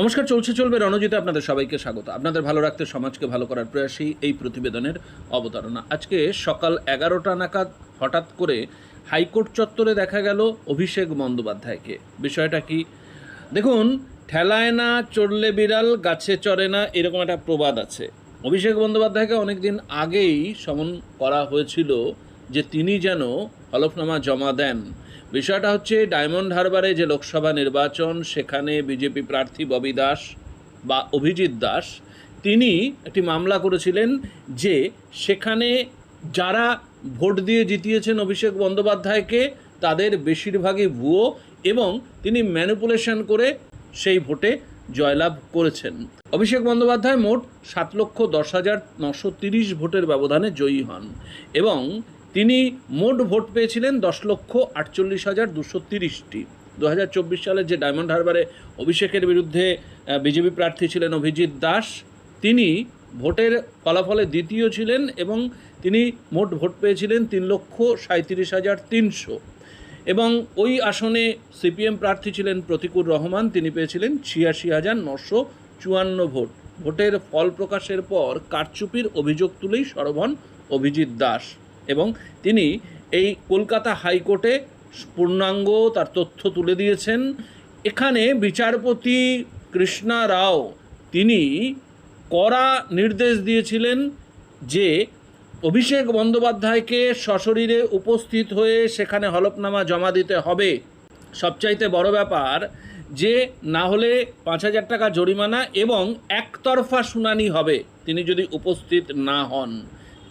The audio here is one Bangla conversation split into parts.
নমস্কার, চলছে, চলবে রণজিতে আপনাদের সবাইকে স্বাগত। আপনাদের ভালো রাখতে, সমাজকে ভালো করার প্রয়াসই এই প্রতিবেদনের অবতারণা। আজকে সকাল এগারোটা নাগাদ হঠাৎ করে হাইকোর্ট চত্বরে দেখা গেল অভিষেক বন্দ্যোপাধ্যায়কে। বিষয়টা কি? দেখুন, ঠেলায় না, চড়লে বিড়াল, গাছে চড়ে না, এরকম একটা প্রবাদ আছে। অভিষেক বন্দ্যোপাধ্যায়কে অনেকদিন আগেই সমন করা হয়েছিল যে তিনি যেন হলফনামা জমা দেন। বিষয়টা হচ্ছে, ডায়মন্ড হারবারে যে লোকসভা নির্বাচন, সেখানে বিজেপি প্রার্থী ববি দাস বা অভিজিৎ দাস, তিনি একটি মামলা করেছিলেন যে সেখানে যারা ভোট দিয়ে জিতিয়েছেন অভিষেক বন্দ্যোপাধ্যায়কে, তাদের বেশিরভাগই ভুয়ো এবং তিনি ম্যানিপুলেশন করে সেই ভোটে জয়লাভ করেছেন। অভিষেক বন্দ্যোপাধ্যায় মোট সাত লক্ষ দশ হাজার নশো তিরিশ ভোটের ব্যবধানে জয়ী হন এবং তিনি মোট ভোট পেয়েছিলেন দশ লক্ষ আটচল্লিশ হাজার দুশো তিরিশটি। দু হাজার চব্বিশ সালে যে ডায়মন্ড হারবারে অভিষেকের বিরুদ্ধে বিজেপি প্রার্থী ছিলেন অভিজিৎ দাস, তিনি ভোটের ফলাফলে দ্বিতীয় ছিলেন এবং তিনি মোট ভোট পেয়েছিলেন তিন লক্ষ সাঁত্রিশ হাজার তিনশো। এবং ওই আসনে সিপিএম প্রার্থী ছিলেন প্রতিকুর রহমান, তিনি পেয়েছিলেন ছিয়াশি হাজার নশো চুয়ান্ন ভোট। ভোটের ফল প্রকাশের পর কারচুপির অভিযোগ তুলেই সরব অভিজিৎ দাস। এবং তিনি এই কলকাতা হাইকোর্টে পূর্ণাঙ্গ তার তথ্য তুলে দিয়েছেন। এখানে বিচারপতি কৃষ্ণা রাও তিনি কড়া নির্দেশ দিয়েছিলেন যে অভিষেক বন্দ্যোপাধ্যায়কে সশরীরে উপস্থিত হয়ে সেখানে হলফনামা জমা দিতে হবে। সবচাইতে বড় ব্যাপার যে না হলে পাঁচ হাজার টাকা জরিমানা এবং একতরফা শুনানি হবে। তিনি যদি উপস্থিত না হন,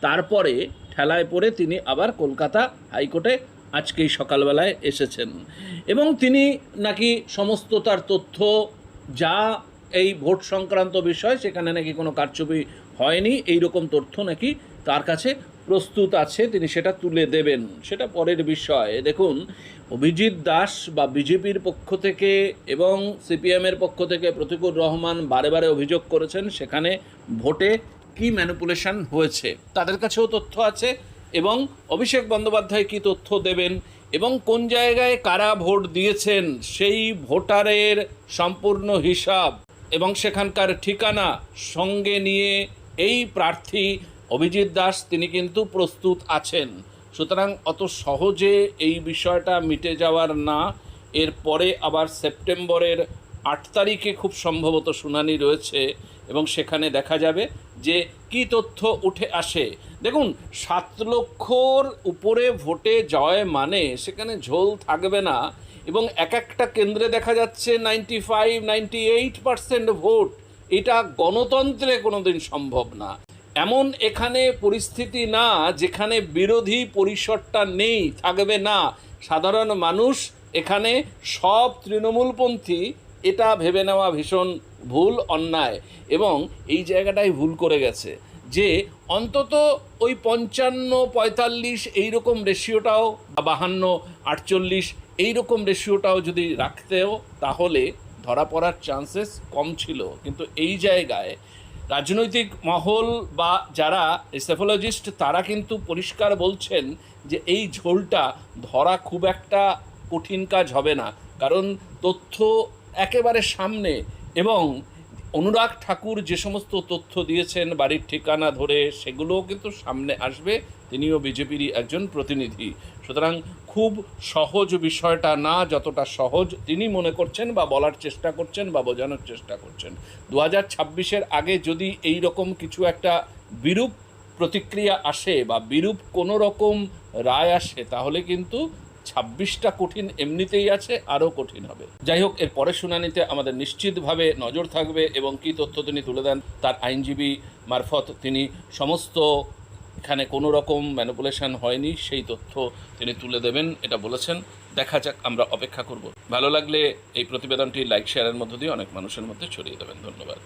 তারপরে ঠেলায় পড়ে তিনি আবার কলকাতা হাইকোর্টে আজকেই সকালবেলায় এসেছেন। এবং তিনি নাকি সমস্ত তার তথ্য, যা এই ভোট সংক্রান্ত বিষয়, সেখানে নাকি কোনো কারচুপি হয়নি এই রকম তথ্য নাকি তার কাছে প্রস্তুত আছে, তিনি সেটা তুলে দেবেন। সেটা পরের বিষয়। দেখুন, অভিজিৎ দাস বা বিজেপির পক্ষ থেকে এবং সিপিএমের পক্ষ থেকে প্রতিকুর রহমান বারে বারে অভিযোগ করেছেন, সেখানে ভোটে কি ম্যানিপুলেশন হয়েছে, তাদের কাছেও তথ্য আছে এবং অভিষেক বন্দ্যোপাধ্যায় কি তথ্য দেবেন এবং কোন জায়গায় কারা ভোট দিয়েছেন সেই ভোটারের সম্পূর্ণ হিসাব এবং সেখানকার ঠিকানা সঙ্গে নিয়ে এই প্রার্থী অভিজিৎ দাস, তিনি কিন্তু প্রস্তুত আছেন। সুতরাং অত সহজে এই বিষয়টা মিটে যাওয়ার না। এরপরে আবার সেপ্টেম্বরের আট তারিখে খুব সম্ভবত শুনানি রয়েছে। এবং সেখানে দেখা যাবে যে কি তথ্য উঠে আসে। দেখুন, সাত লক্ষর উপরে ভোটে জয় মানে সেখানে ঝোল থাকবে না এবং এক একটা কেন্দ্রে দেখা যাচ্ছে ninety five ninety eight percent vote. এটা গণতন্ত্রে কোনোদিন সম্ভব না। এমন এখানে পরিস্থিতি না যেখানে বিরোধী পরিসরটা নেই, থাকবে না। সাধারণ মানুষ এখানে সব তৃণমূলপন্থী, এটা ভেবে নেওয়া ভীষণ ভুল, অন্যায় এবং এই জায়গাটাই ভুল করে গেছে। যে অন্তত ওই পঞ্চান্ন, পঁয়তাল্লিশ এইরকম রেশিওটাও বা বাহান্ন, আটচল্লিশ এইরকম রেশিওটাও যদি রাখতেও, তাহলে ধরা পড়ার চান্সেস কম ছিল। কিন্তু এই জায়গায় রাজনৈতিক মহল বা যারা সেফোলজিস্ট তারা কিন্তু পরিষ্কার বলছেন যে এই ঝোলটা ধরা খুব একটা কঠিন কাজ হবে না। কারণ তথ্য একেবারে সামনে এবং অনুরাগ ঠাকুর যে সমস্ত তথ্য দিয়েছেন, বাড়ির ঠিকানা ধরে, সেগুলোও কিন্তু সামনে আসবে। তিনিও বিজেপিরই একজন প্রতিনিধি। সুতরাং খুব সহজ বিষয়টা না, যতটা সহজ তিনি মনে করছেন বা বলার চেষ্টা করছেন বা বোঝানোর চেষ্টা করছেন। দু হাজার ছাব্বিশের আগে যদি এই রকম কিছু একটা বিরূপ প্রতিক্রিয়া আসে বা বিরূপ কোনো রকম রায় আসে, তাহলে কিন্তু ছাব্বিশটা কঠিন এমনিতেই আছে, আরও কঠিন হবে। যাই হোক, এর পরের শুনানিতে আমাদের নিশ্চিতভাবে নজর থাকবে এবং কী তথ্য তিনি তুলে দেন, তার আইনজীবী মারফত তিনি সমস্ত এখানে কোনো রকম ম্যানিপুলেশন হয়নি, সেই তথ্য তিনি তুলে দেবেন, এটা বলেছেন। দেখা যাক, আমরা অপেক্ষা করব। ভালো লাগলে এই প্রতিবেদনটি লাইক শেয়ারের মধ্য দিয়ে অনেক মানুষের মধ্যে ছড়িয়ে দেবেন। ধন্যবাদ।